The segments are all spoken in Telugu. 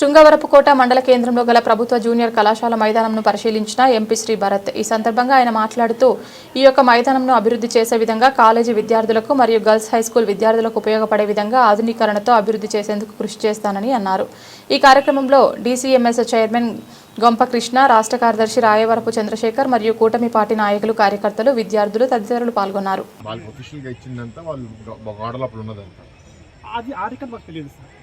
శృంగవరపుకోట మండల కేంద్రంలో గల ప్రభుత్వ జూనియర్ కళాశాల మైదానంను పరిశీలించిన ఎంపీ శ్రీ భరత్. ఈ సందర్భంగా ఆయన మాట్లాడుతూ ఈ యొక్క మైదానంను అభివృద్ధి చేసే విధంగా కాలేజీ విద్యార్థులకు మరియు గర్ల్స్ హై స్కూల్ విద్యార్థులకు ఉపయోగపడే విధంగా ఆధునీకరణతో అభివృద్ధి చేసేందుకు కృషి చేస్తానని అన్నారు. ఈ కార్యక్రమంలో డీసీఎంఎస్ చైర్మన్ గొంప కృష్ణ రాష్ట్ర కార్యదర్శి రాయవరపు చంద్రశేఖర్ మరియు కూటమి పార్టీ నాయకులు కార్యకర్తలు విద్యార్థులు తదితరులు పాల్గొన్నారు. అది ఆ రికార్డ్ మాకు తెలియదు సార్.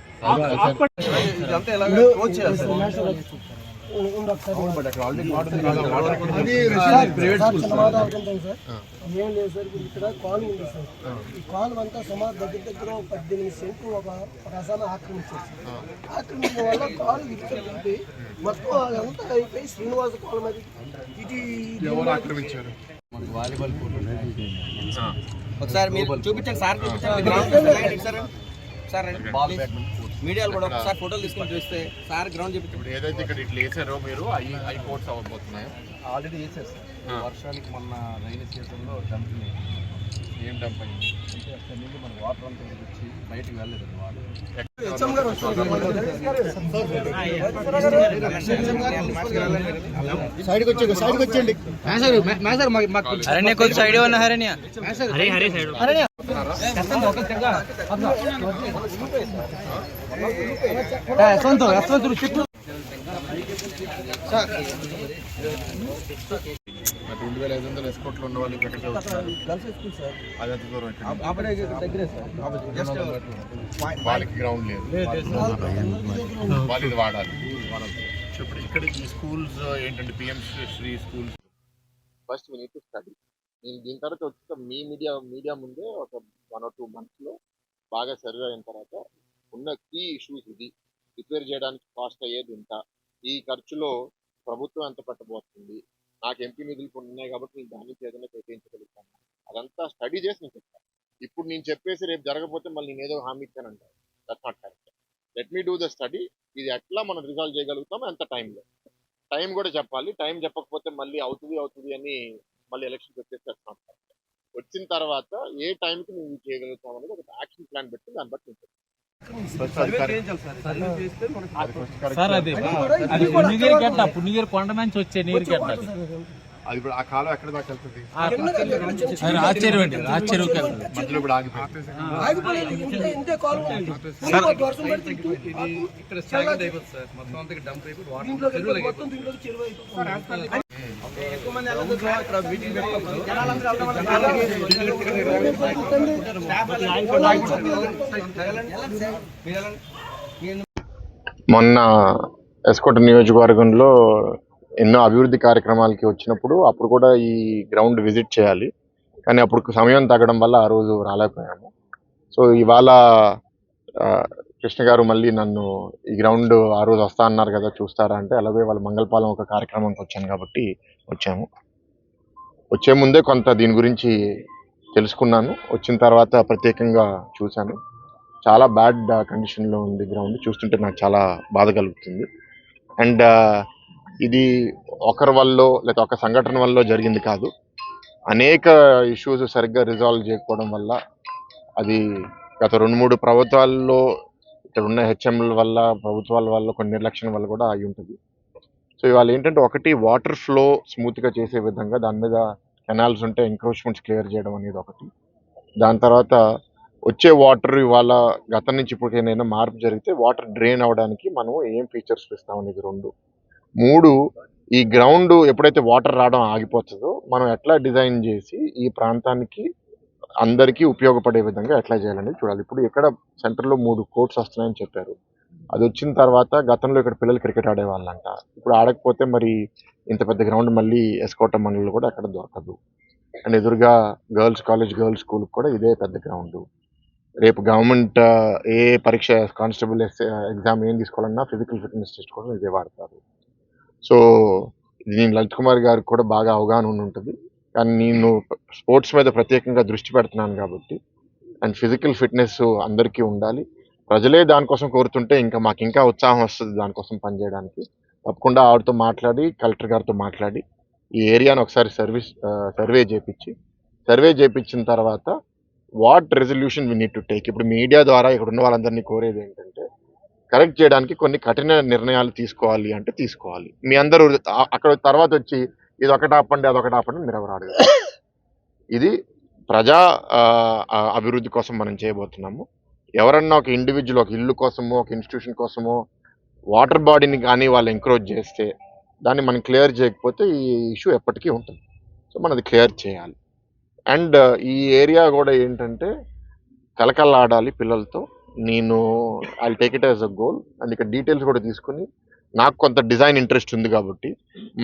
ఏం లేదు సార్. ఇక్కడ కాలు ఉంది సార్. ఈ కాలు అంతా సుమారు దగ్గర దగ్గర ఒక పద్దెనిమిది సెంట్లు ఒక అసాన ఆక్రమించారు సార్. ఆక్రమించడం వల్ల కాలు విడిచిపెట్టి మొత్తం అదంతా అయిపోయి శ్రీనివాస కాలం అది ఇది ఎవరు ఆక్రమించారు? వాలీబాల్ కోర్ట్ ఒకసారి మీరు చూపించండి సార్ చూపించండి. గ్రౌండ్ చూపించండి సార్ సార్ బాల్ మీడియాలో కూడా ఒకసారి ఫోటోలు తీసుకొని చూస్తే సార్ గ్రౌండ్ ఇప్పుడు ఏదైతే ఇక్కడ ఇట్లా వేసారో మీరు అవి అవి కోర్ట్స్ అవ్వబోతున్నాయి ఆల్రెడీ వేసారు సార్ వర్షానికి మొన్న రైన్ సీజన్లో డంపింగ్ ఏం డంప్ అయింది అంటే అక్కడ నుండి మన వాటర్ అంతా వచ్చి బయటికి వెళ్ళలేదు వాటర్ అరణ్య కొంచెం సైడ్ హరణ్య మరి రెండు వేల ఐదు వందల ఎస్కోట్లు ఉన్న వాళ్ళు ఇక్కడ అది దూరం వాళ్ళకి గ్రౌండ్ లేదు. వాళ్ళు ఇది వాడాలి. ఇప్పుడు ఇక్కడ ఈ స్కూల్స్ ఏంటంటే PM Shri schools first we need to study నేను దీని తర్వాత వచ్చి మీ మీడియా మీడియా ముందే ఒక వన్ ఆర్ టూ మంత్స్లో బాగా సర్వే అయిన తర్వాత ఉన్న కీ ఇష్యూస్ ఇది. రిపేర్ చేయడానికి కాస్ట్ అయ్యేది ఇంత. ఈ ఖర్చులో ప్రభుత్వం ఎంత పెట్టబోతుంది? నాకు ఎంపీ నిధులు కొన్ని ఉన్నాయి కాబట్టి నేను దాని నుంచి ఏదైనా కేటాయించగలుగుతాను? అదంతా స్టడీ చేసి నేను చెప్తాను. ఇప్పుడు నేను చెప్పేసి రేపు జరగకపోతే మళ్ళీ నేను ఏదో హామీ ఇచ్చానంట that's not correct let me do the study ఇది ఎట్లా మనం రిజాల్వ్ చేయగలుగుతాం ఎంత టైంలో టైం కూడా చెప్పాలి. టైం చెప్పకపోతే మళ్ళీ అవుతుంది అవుతుంది అని మళ్ళీ ఎలక్షన్కి వచ్చేసి దట్స్ నాట్ కరెక్ట్ వచ్చిన తర్వాత ఏ టైంకి ఇది చేయగలుగుతాం అనేది ఒక యాక్షన్ ప్లాన్ పెట్టి దాన్ని బట్టి చేయించాలి సార్ అది అది పుణ్యగిరి గట్ట పుణ్యగిరి కొండ నుంచి వచ్చే నీరు గట్ట అది. ఇప్పుడు ఆ కాలం ఎక్కడ దాకా వెళ్తుంది అది ఆశ్చర్యం అండి ఆశ్చర్యం వెళ్తుంది మధ్యలో ఇప్పుడు ఆగిపోయింది మొన్న ఎస్కోట నియోజకవర్గంలో ఎన్నో అభివృద్ధి కార్యక్రమాలకి వచ్చినప్పుడు అప్పుడు కూడా ఈ గ్రౌండ్ విజిట్ చేయాలి. కానీ అప్పుడు సమయం తగ్గడం వల్ల ఆ రోజు రాలేకపోయాము. సో ఇవాళ కృష్ణ గారు మళ్ళీ నన్ను ఈ గ్రౌండ్ ఆ రోజు వస్తా అన్నారు కదా చూస్తారా అంటే అలాగే వాళ్ళ మంగళపాలెం ఒక కార్యక్రమానికి వచ్చాను కాబట్టి వచ్చాము. వచ్చే ముందే కొంత దీని గురించి తెలుసుకున్నాను. వచ్చిన తర్వాత ప్రత్యేకంగా చూశాను. చాలా బ్యాడ్ కండిషన్లో ఉంది గ్రౌండ్. చూస్తుంటే నాకు చాలా బాధ కలుగుతుంది. అండ్ ఇది ఒకరి వల్ల లేదా ఒక సంఘటన వల్ల జరిగింది కాదు. అనేక ఇష్యూస్ సరిగ్గా రిజాల్వ్ చేయకపోవడం వల్ల అది గత రెండు మూడు ప్రభుత్వాల్లో ఇక్కడ ఉన్న హెచ్ఎంల వల్ల ప్రభుత్వాల వల్ల కొన్ని నిర్లక్ష్యం వల్ల కూడా అయి ఉంటుంది. సో ఇవాళ ఏంటంటే ఒకటి వాటర్ ఫ్లో స్మూత్గా చేసే విధంగా దాని మీద కెనాల్స్ ఉంటే ఎంక్రోచ్మెంట్స్ క్లియర్ చేయడం అనేది ఒకటి. దాని తర్వాత వచ్చే వాటర్ ఇవాళ గతం నుంచి ఇప్పటికైనా మార్పు జరిగితే వాటర్ డ్రైన్ అవడానికి మనం ఏం ఫీచర్స్ ఇస్తాం అనేది రెండు. మూడు ఈ గ్రౌండ్ ఎప్పుడైతే వాటర్ రావడం ఆగిపోతుందో మనం ఎట్లా డిజైన్ చేసి ఈ ప్రాంతానికి అందరికీ ఉపయోగపడే విధంగా ఎట్లా చేయాలనేది చూడాలి. ఇప్పుడు ఇక్కడ సెంటర్లో మూడు కోర్ట్స్ వస్తున్నాయని చెప్పారు. అది వచ్చిన తర్వాత గతంలో ఇక్కడ పిల్లలు క్రికెట్ ఆడేవాళ్ళంట. ఇప్పుడు ఆడకపోతే మరి ఇంత పెద్ద గ్రౌండ్ మళ్ళీ ఎస్కోట మండలి కూడా ఎక్కడ దొరకదు. అండ్ ఎదురుగా గర్ల్స్ కాలేజ్ గర్ల్స్ స్కూల్ కూడా ఇదే పెద్ద గ్రౌండ్. రేపు గవర్నమెంట్ ఏ పరీక్ష కానిస్టేబుల్ ఎగ్జామ్ ఏం తీసుకోవాలన్నా ఫిజికల్ ఫిట్నెస్ టెస్ట్ కూడా ఇదే వాడతారు. సో నేను లలిత్ కుమార్ గారికి కూడా బాగా అవగాహన ఉంటుంది. కానీ నేను స్పోర్ట్స్ మీద ప్రత్యేకంగా దృష్టి పెడుతున్నాను కాబట్టి అండ్ ఫిజికల్ ఫిట్నెస్ అందరికీ ఉండాలి. ప్రజలే దానికోసం కోరుతుంటే ఇంకా మాకు ఇంకా ఉత్సాహం వస్తుంది దానికోసం పనిచేయడానికి. తప్పకుండా ఆవిడతో మాట్లాడి కలెక్టర్ గారితో మాట్లాడి ఈ ఏరియాను ఒకసారి సర్వీస్ సర్వే చేపించి సర్వే చేపించిన తర్వాత what resolution we need to take. ఇప్పుడు మీడియా ద్వారా ఇక్కడ ఉన్న వాళ్ళందరినీ కోరేది ఏంటంటే కరెక్ట్ చేయడానికి కొన్ని కఠిన నిర్ణయాలు తీసుకోవాలి అంటే తీసుకోవాలి. మీ అందరూ అక్కడ తర్వాత వచ్చి ఇది ఒకటి ఆపండి అదొకటి ఆపండి మీరు ఎవరు ఇది ప్రజా అభివృద్ధి కోసం మనం చేయబోతున్నాము. ఎవరన్నా ఒక ఇండివిజువల్ ఒక ఇల్లు కోసమో ఒక ఇన్స్టిట్యూషన్ కోసమో వాటర్ బాడీని కానీ వాళ్ళు ఎంకరేజ్ చేస్తే దాన్ని మనం క్లియర్ చేయకపోతే ఈ ఇష్యూ ఎప్పటికీ ఉంటుంది. సో మనం అది క్లియర్ చేయాలి అండ్ uh, ఈ ఏరియా కూడా ఏంటంటే కలకల్లాడాలి పిల్లలతో. నేను I take it as a goal and ఇక్కడ డీటెయిల్స్ కూడా తీసుకుని నాకు కొంత డిజైన్ ఇంట్రెస్ట్ ఉంది కాబట్టి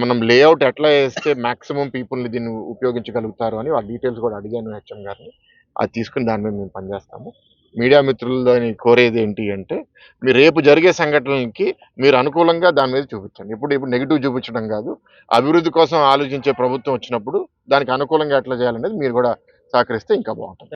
మనం లేఅవుట్ ఎట్లా వేస్తే మ్యాక్సిమం పీపుల్ని దీన్ని ఉపయోగించగలుగుతారు అని ఆ డీటెయిల్స్ కూడా అడిగాను హెచ్ఎం గారిని. అది తీసుకుని దాని మీద మేము పనిచేస్తాము. మీడియా మిత్రులని కోరేది ఏంటి అంటే మీరు రేపు జరిగే సంఘటనలకి మీరు అనుకూలంగా దాని మీద చూపించండి. ఇప్పుడు ఇప్పుడు నెగిటివ్ చూపించడం కాదు. అభివృద్ధి కోసం ఆలోచించే ప్రభుత్వం వచ్చినప్పుడు దానికి అనుకూలంగా ఎట్లా చేయాలనేది మీరు కూడా సహకరిస్తే ఇంకా బాగుంటుంది.